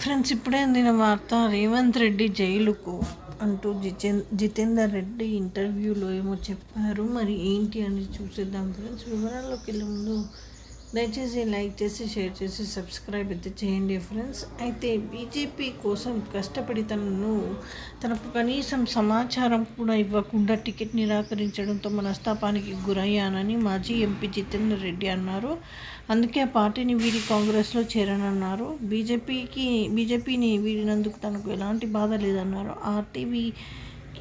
Friends ఇప్పుడే అందిన వార్త రేవంత్ రెడ్డి జైలుకు అంటూ జితేన్ జితేందర్ రెడ్డి ఇంటర్వ్యూలో ఏమో చెప్పారు. మరి ఏంటి అని చూసేద్దాం ఫ్రెండ్స్. వివరాల్లోకి వెళ్ళే ముందు దయచేసి లైక్ చేసి షేర్ చేసి సబ్స్క్రైబ్ అయితే చేయండి ఫ్రెండ్స్. అయితే బీజేపీ కోసం కష్టపడి తనను తనకు కనీసం సమాచారం కూడా ఇవ్వకుండా టికెట్ నిరాకరించడంతో మనస్తాపానికి గురయ్యానని మాజీ ఎంపీ జితేందర్ రెడ్డి అన్నారు. అందుకే ఆ పార్టీని వీడి కాంగ్రెస్లో చేరనన్నారు. బీజేపీకి బీజేపీని వీడినందుకు తనకు ఎలాంటి బాధ లేదన్నారు. ఆర్టీవీ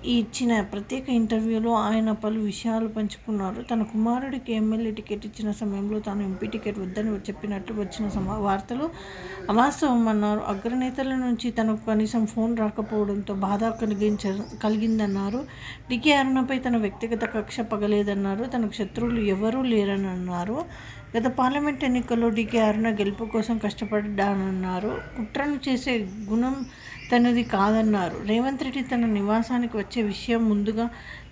ఇచ్చిన ప్రత్యేక ఇంటర్వ్యూలో ఆయన పలు విషయాలు పంచుకున్నారు. తన కుమారుడికి ఎమ్మెల్యే టికెట్ ఇచ్చిన సమయంలో తాను ఎంపీ టికెట్ వద్దని చెప్పినట్టు వచ్చిన సమా వార్తలు అవాస్తవం అన్నారు అగ్రనేతల నుంచి తనకు కనీసం ఫోన్ రాకపోవడంతో బాధ కలిగించ కలిగిందన్నారు. డికే అరుణపై తన వ్యక్తిగత కక్ష పగలేదన్నారు. తనకు శత్రువులు ఎవరూ లేరని అన్నారు గత పార్లమెంట్ ఎన్నికల్లో డికే అరుణ గెలుపు కోసం కష్టపడ్డానన్నారు. కుట్రను చేసే గుణం తనది కాదన్నారు. రేవంత్ రెడ్డి తన నివాసానికి వచ్చే విషయం ముందుగా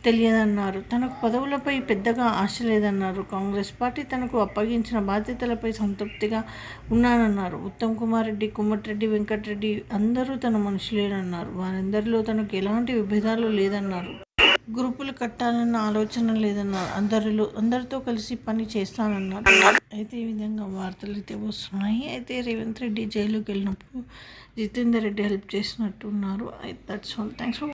తెలియదన్నారు. తనకు పదవులపై పెద్దగా ఆశ లేదన్నారు. కాంగ్రెస్ పార్టీ తనకు అప్పగించిన బాధ్యతలపై సంతృప్తిగా ఉన్నానన్నారు. ఉత్తమ్ కుమార్ రెడ్డి కుమ్మటిరెడ్డి వెంకటరెడ్డి అందరూ తన మనుషులేనన్నారు. వారందరిలో తనకు ఎలాంటి విభేదాలు లేదన్నారు. గ్రూపులు కట్టాలన్న ఆలోచన లేదన్నారు అందరిలో అందరితో కలిసి పని చేస్తానన్నారు అయితే ఈ విధంగా వార్తలు అయితే వస్తున్నాయి. అయితే రేవంత్ రెడ్డి జైలుకి వెళ్ళినప్పుడు జితేందర్ రెడ్డి హెల్ప్ చేసినట్టు ఉన్నారు దట్స్ ఆల్ థ్యాంక్స్ ఫర్